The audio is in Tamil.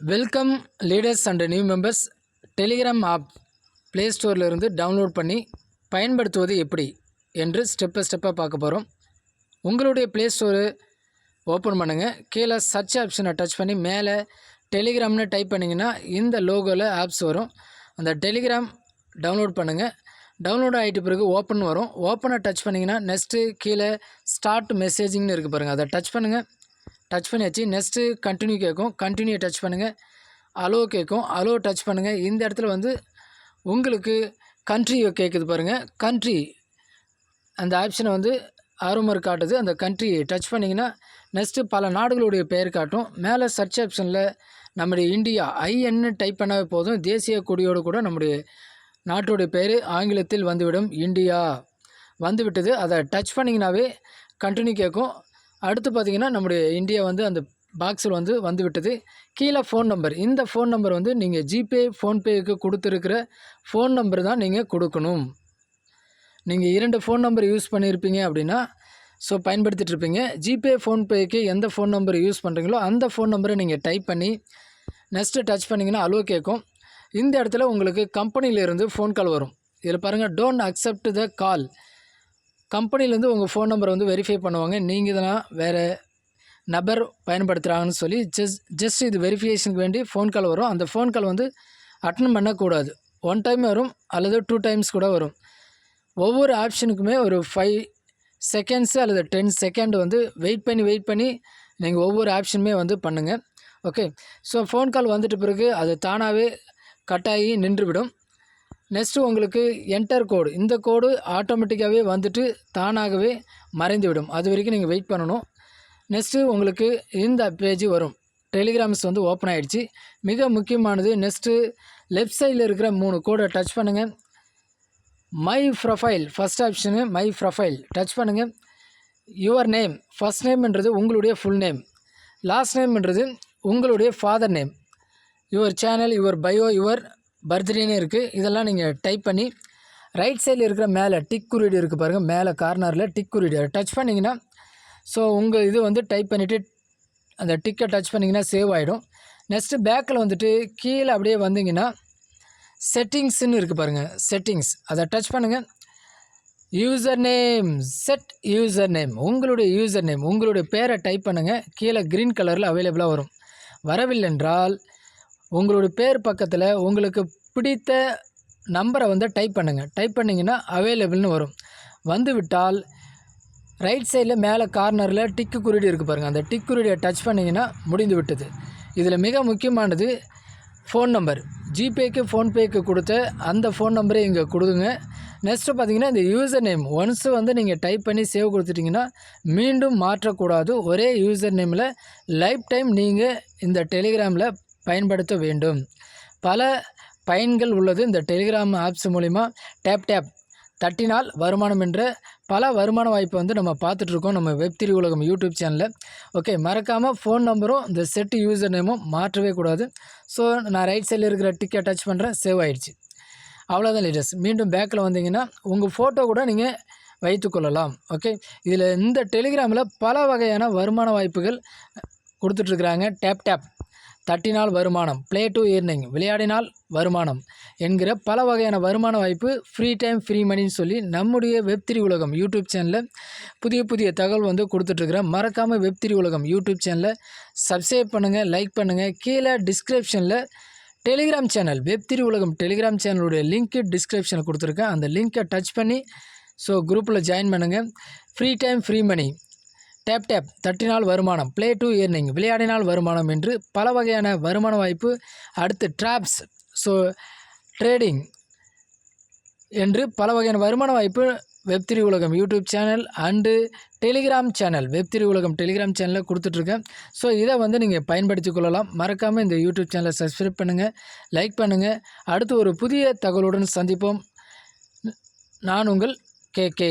Welcome leaders and new members Telegram app play ஸ்டோர்லேருந்து download பண்ணி பயன்படுத்துவது எப்படி என்று ஸ்டெப் பை ஸ்டெப்பாக பார்க்க போகிறோம் உங்களுடைய ப்ளே ஸ்டோரு ஓப்பன் பண்ணுங்கள் கீழே சர்ச் ஆப்ஷனை டச் பண்ணி மேலே டெலிகிராம்னு டைப் பண்ணிங்கன்னா இந்த லோகோவில் ஆப்ஸ் வரும். அந்த டெலிகிராம் டவுன்லோட் பண்ணுங்கள் டவுன்லோட் ஆகிட்ட பிறகு ஓப்பன் வரும். ஓப்பனை டச் பண்ணிங்கன்னா நெக்ஸ்ட்டு கீழே ஸ்டார்ட் மெசேஜிங்னு இருக்குது பாருங்கள் அதை டச் பண்ணுங்கள் டச் பண்ணியாச்சு. நெக்ஸ்ட்டு கண்டினியூ கேட்கும் கண்டினியூ டச் பண்ணுங்கள் அலோ கேட்கும் அலோ டச் பண்ணுங்கள் இந்த இடத்துல வந்து உங்களுக்கு கண்ட்ரி கேட்குது பாருங்கள் கண்ட்ரி அந்த ஆப்ஷனை வந்து ஆரோமர் காட்டுது. அந்த கண்ட்ரி டச் பண்ணிங்கன்னா நெக்ஸ்ட்டு பல நாடுகளுடைய பெயர் காட்டும். மேலே சர்ச் ஆப்ஷனில் நம்முடைய இந்தியா ஐஎன்னு டைப் பண்ணாவே போதும். தேசிய கொடியோடு கூட நம்முடைய நாட்டுடைய பெயர் ஆங்கிலத்தில் வந்துவிடும். இந்தியா. வந்துவிட்டது. அதை டச் பண்ணிங்கனாவே கண்டினியூ கேட்கும் அடுத்து பார்த்திங்கன்னா நம்முடைய இந்தியா வந்து அந்த பாக்ஸில் வந்து வந்து விட்டது கீழே ஃபோன் நம்பர் இந்த ஃபோன் நம்பர் வந்து நீங்கள் ஜிபே ஃபோன்பேக்கு கொடுத்துருக்கிற ஃபோன் நம்பர் தான் நீங்கள் கொடுக்கணும். நீங்கள் இரண்டு ஃபோன் நம்பர் யூஸ் பண்ணியிருப்பீங்க அப்படின்னா ஸோ பயன்படுத்திட்டு இருப்பீங்க. ஜிபே ஃபோன்பேக்கு எந்த ஃபோன் நம்பர் யூஸ் பண்ணுறீங்களோ அந்த ஃபோன் நம்பரை நீங்கள் டைப் பண்ணி நெக்ஸ்ட்டு டச் பண்ணிங்கன்னா அலோ கேட்கும். இந்த இடத்துல உங்களுக்கு கம்பெனியிலேருந்து ஃபோன் கால் வரும். இதில் பாருங்கள் டோன்ட் அக்செப்ட் த கால் கம்பெனிலேருந்து உங்கள் ஃபோன் நம்பரை வந்து வெரிஃபை பண்ணுவாங்க. நீங்கள் இதெல்லாம் வேறு நபர் பயன்படுத்துகிறாங்கன்னு சொல்லி ஜஸ்ட் ஜஸ்ட் இது வெரிஃபிகேஷனுக்கு வேண்டி ஃபோன் கால் வரும். அந்த ஃபோன் கால் வந்து அட்டன் பண்ணக்கூடாது. ஒன் டைம் வரும் அல்லது டூ டைம்ஸ் கூட வரும். ஒவ்வொரு ஆப்ஷனுக்குமே ஒரு ஃபைவ் செகண்ட்ஸு அல்லது டென் செகண்ட் வந்து வெயிட் பண்ணி வெயிட் பண்ணி நீங்கள் ஒவ்வொரு ஆப்ஷனுமே வந்து பண்ணுங்கள் ஓகே. ஸோ ஃபோன் கால் வந்துட்ட பிறகு அது தானாகவே கட்டாகி நின்றுவிடும். நெக்ஸ்ட்டு உங்களுக்கு என்டர் கோடு இந்த கோடு ஆட்டோமேட்டிக்காகவே வந்துட்டு தானாகவே மறைந்துவிடும். அது வரைக்கும் நீங்கள் வெயிட் பண்ணணும். நெக்ஸ்ட்டு உங்களுக்கு இந்த பேஜ் வரும். டெலிகிராம்ஸ் வந்து ஓப்பன் ஆகிடுச்சு மிக முக்கியமானது நெக்ஸ்ட்டு லெஃப்ட் சைடில் இருக்கிற மூணு கோடை டச் பண்ணுங்கள் my profile first option my profile touch பண்ணுங்கள் யுவர் நேம் ஃபஸ்ட் நேம்ன்றது உங்களுடைய ஃபுல் நேம் லாஸ்ட் நேம்ன்றது உங்களுடைய father name your channel your bio your பர்த்டேன்னு இருக்குது இதெல்லாம் நீங்கள் டைப் பண்ணி ரைட் சைடில் இருக்கிற மேலே டிக் குறியீடு இருக்குது பாருங்கள் மேலே கார்னரில் டிக் குறியீடு. அதை டச் பண்ணிங்கன்னா ஸோ உங்கள் இது வந்து டைப் பண்ணிவிட்டு அந்த டிக்கை டச் பண்ணிங்கன்னா சேவ் ஆகிடும் நெக்ஸ்ட்டு பேக்கில் வந்துட்டு கீழே அப்படியே வந்தீங்கன்னா செட்டிங்ஸ்ன்னு இருக்குது பாருங்கள் செட்டிங்ஸ் அதை டச் பண்ணுங்கள் user name set user name உங்களுடைய யூசர் நேம் உங்களுடைய பேரை டைப் பண்ணுங்கள் கீழே க்ரீன் கலரில் அவைலபிளாக வரும். வரவில்லை என்றால் உங்களோட பேர் பக்கத்தில் உங்களுக்கு பிடித்த நம்பரை வந்து டைப் பண்ணுங்கள் டைப் பண்ணிங்கன்னா அவைலபிள்னு வரும். வந்து விட்டால் ரைட் சைடில் மேலே கார்னரில் டிக்கு குறியீடு இருக்குது பாருங்கள் அந்த டிக் குறியீடை டச் பண்ணிங்கன்னா முடிந்து விட்டது. இதில் மிக முக்கியமானது ஃபோன் நம்பர் ஜிபேக்கு ஃபோன்பேக்கு கொடுத்த அந்த ஃபோன் நம்பரே இங்கே கொடுங்க. நெக்ஸ்ட்டு பார்த்தீங்கன்னா இந்த யூசர் நேம் ஒன்ஸு வந்து நீங்கள் டைப் பண்ணி சேவ் கொடுத்துட்டிங்கன்னா மீண்டும் மாற்றக்கூடாது. ஒரே யூசர் நேமில் லைஃப் டைம் நீங்கள் இந்த டெலிகிராமில் பயன்படுத்த வேண்டும். பல பயன்கள் உள்ளது. இந்த டெலிகிராம் ஆப்ஸ் மூலிமா டேப் டேப் தட்டினால் வருமானம் என்ற பல வருமான வாய்ப்பை வந்து நம்ம பார்த்துட்ருக்கோம் நம்ம வெப் உலகம் யூடியூப் சேனலில் ஓகே மறக்காமல் ஃபோன் நம்பரும் இந்த செட் யூசர் நேமும் மாற்றவே கூடாது. ஸோ நான் ரைட் சைடில் இருக்கிற டிக்கெட் டச் பண்ணுறேன் சேவ் ஆகிடுச்சு அவ்வளோதான் லேட்டஸ்ட் மீண்டும் பேக்கில் வந்தீங்கன்னா உங்கள் ஃபோட்டோ கூட நீங்கள் வைத்துக்கொள்ளலாம் ஓகே இதில் இந்த டெலிகிராமில் பல வகையான வருமான வாய்ப்புகள் கொடுத்துட்ருக்குறாங்க டேப் டேப் தட்டினால் வருமானம் ப்ளே டு earning விளையாடினால் வருமானம் என்கிற பல வகையான வருமான வாய்ப்பு ஃப்ரீ டைம் ஃப்ரீ மணின்னு சொல்லி நம்முடைய வெப் திரி உலகம் யூடியூப் சேனலில் புதிய புதிய தகவல் வந்து கொடுத்துட்ருக்குறேன். மறக்காமல் வெப்திரி உலகம் யூடியூப் சேனலை சப்ஸ்கிரைப் பண்ணுங்கள் லைக் பண்ணுங்கள் கீழே டிஸ்கிரிப்ஷனில் டெலிகிராம் சேனல் வெப்திரி உலகம் டெலிகிராம் சேனலுடைய லிங்க்கு டிஸ்கிரிப்ஷனில் கொடுத்துருக்கேன். அந்த லிங்க்கை டச் பண்ணி ஸோ குரூப்பில் ஜாயின் பண்ணுங்கள் free time free money tap tap தட்டினால் வருமானம். ப்ளே டு ஏர்னிங் விளையாடினால் வருமானம் என்று பல வகையான வருமான வாய்ப்பு. அடுத்து ட்ராப்ஸ் ஸோ ட்ரேடிங் என்று பல வகையான வருமான வாய்ப்பு வெப்திரி உலகம் YouTube channel and Telegram channel. Web three உலகம் டெலிகிராம் சேனலில் கொடுத்துட்ருக்கேன். ஸோ இதை வந்து நீங்கள் பயன்படுத்தி கொள்ளலாம். மறக்காமல் இந்த யூடியூப் சேனலை சப்ஸ்கிரைப் பண்ணுங்கள் லைக் பண்ணுங்கள் அடுத்து ஒரு புதிய தகவலுடன் சந்திப்போம். நான் உங்கள் கே கே.